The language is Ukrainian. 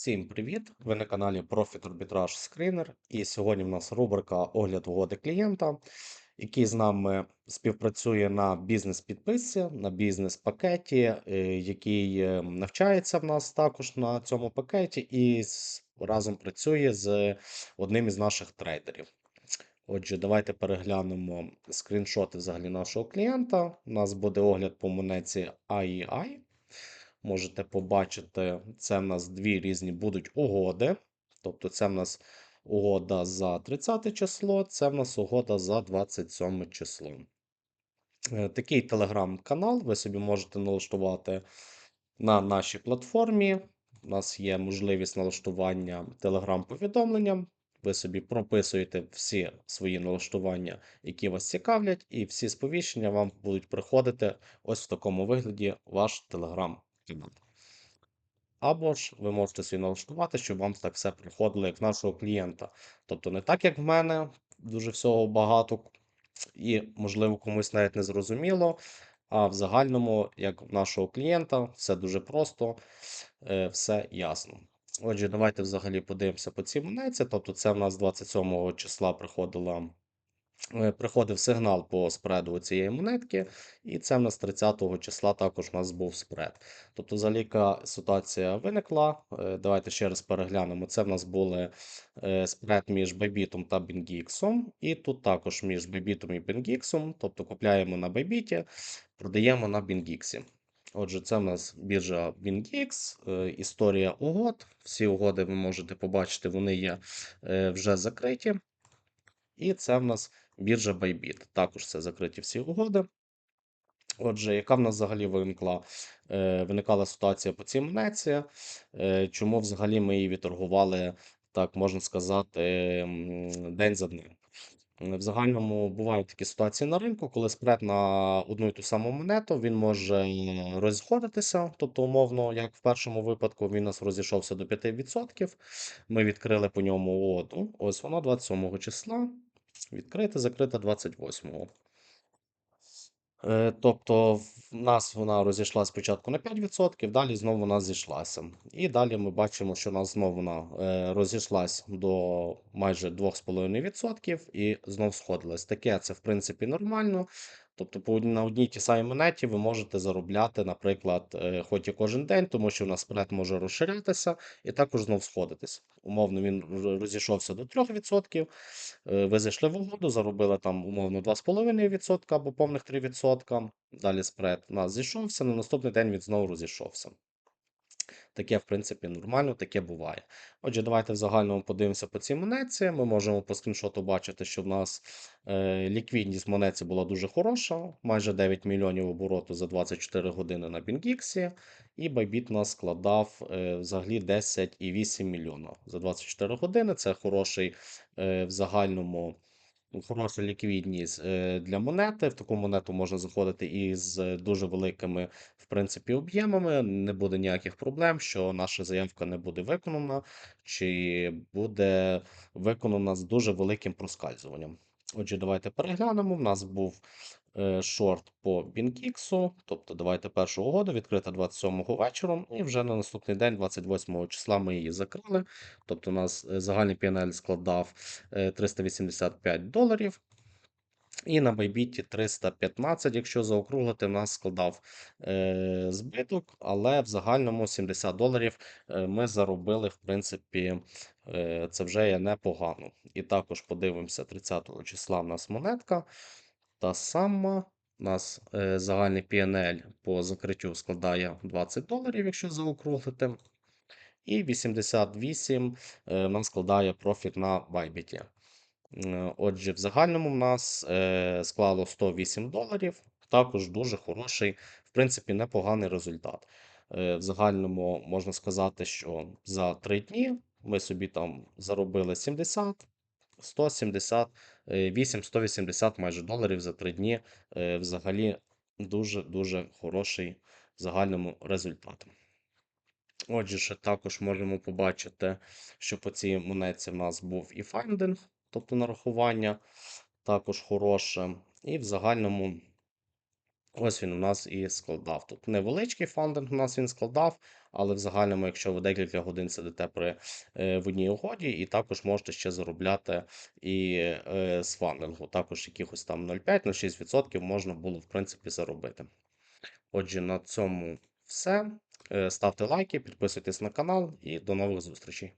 Всім привіт! Ви на каналі Profit Arbitrage Screener. І сьогодні в нас рубрика Огляд угоди клієнта, який з нами співпрацює на бізнес-підписці, на бізнес-пакеті, е, який е, навчається в нас також на цьому пакеті і разом працює з одним із наших трейдерів. Отже, давайте переглянемо скріншоти взагалі нашого клієнта. У нас буде огляд по монеті AEI. Можете побачити, це в нас дві різні будуть угоди. Тобто, це в нас угода за 30 число, це в нас угода за 27 число. Е, Такий телеграм-канал ви собі можете налаштувати на нашій платформі. У нас є можливість налаштування телеграм-повідомленням. Ви собі прописуєте всі свої налаштування, які вас цікавлять, і всі сповіщення вам будуть приходити ось в такому вигляді ваш телеграм-канал. Або ж ви можете собі налаштувати, щоб вам так все приходило, як в нашого клієнта. Тобто не так, як в мене, дуже всього багато, і, можливо, комусь навіть не зрозуміло. А в загальному, як в нашого клієнта, все дуже просто, е, все ясно. Отже, давайте взагалі подивимося по цій монеті. Тобто, це в нас 27 числа приходила приходив сигнал по спреду цієї монетки, і це в нас 30 числа також у нас був спред. Тобто, взагалі, яка ситуація виникла. Е, Давайте ще раз переглянемо. Це в нас були е, спред між Bybit та BingX, і тут також між Bybit і BingX, тобто купляємо на Bybit, продаємо на BingX. Отже, це в нас біржа BingX, е, історія угод. Всі угоди ви можете побачити, вони є е, вже закриті. І це в нас біржа Bybit. Також це закриті всі угоди. Отже, яка в нас взагалі виникла, е, виникала ситуація по цій монеті? Е, чому взагалі ми її відторгували, так можна сказати, день за днем? В загальному бувають такі ситуації на ринку, коли спред на одну і ту саму монету він може розходитися. Тобто, умовно, як в першому випадку, він у нас розійшовся до 5%. Ми відкрили по ньому угоду. Ось воно 27 числа. Відкрите, закрите 28. Е, Тобто в нас вона розійшла спочатку на 5%, далі знову вона зійшлася. І далі ми бачимо, що вона знову вона е, розійшлась до майже 2,5% і знов сходилась. Таке це, в принципі, нормально. Тобто, на одній тій самій монеті ви можете заробляти, наприклад, е, хоч і кожен день, тому що у нас спред може розширятися і також знов сходитися. Умовно, він розійшовся до 3%. Е, Ви зайшли в угоду, заробили там умовно 2,5% або повних 3%. Далі спред у нас зійшовся, на наступний день він знову розійшовся. Таке, в принципі, нормально, таке буває. Отже, давайте в загальному подивимося по цій монеті. Ми можемо по скріншоту бачити, що в нас е, ліквідність в монеті була дуже хороша, майже 9 мільйонів обороту за 24 години на BingX, і у нас складав е, взагалі 10,8 мільйона за 24 години. Це хороший е, в загальному. Хороша ліквідність е, для монети. В таку монету можна заходити із дуже великими, в принципі, об'ємами. Не буде ніяких проблем, що наша заявка не буде виконана, чи буде виконана з дуже великим проскальзуванням. Отже, давайте переглянемо. У нас був е, шорт по BingX, тобто давайте першу угоду відкрита 27-го вечором, і вже на наступний день, 28 числа, ми її закрили. Тобто у нас е, загальний PNL складав е, 385 доларів. І на Bybit 315, якщо заокруглити, в нас складав е, збиток, але в загальному 70 доларів е, ми заробили, в принципі, е, це вже є непогано. І також подивимося, 30 числа в нас монетка. Та сама. У нас е, загальний PNL по закриттю складає 20 доларів, якщо заокруглити. І 88 е, нам складає профіт на Bybit. Е, Отже, в загальному в нас е, склало 108 доларів. Також дуже хороший, в принципі, непоганий результат. Е, В загальному можна сказати, що за 3 дні ми собі там заробили 70, 170, 8, 180 майже доларів за 3 дні. Е, Взагалі дуже-дуже хороший в загальному результат. Отже, ще також можемо побачити, що по цій монетці в нас був і файндинг, тобто нарахування також хороше. І в загальному Ось він у нас і складав. Тут невеличкий фандинг у нас він складав, але в загальному, якщо ви декілька годин сидите при е, в одній угоді, і також можете ще заробляти і е, з фандингу. Також якихось там 0,5-0,6% можна було, в принципі, заробити. Отже, на цьому все. Е, Ставте лайки, підписуйтесь на канал і до нових зустрічей.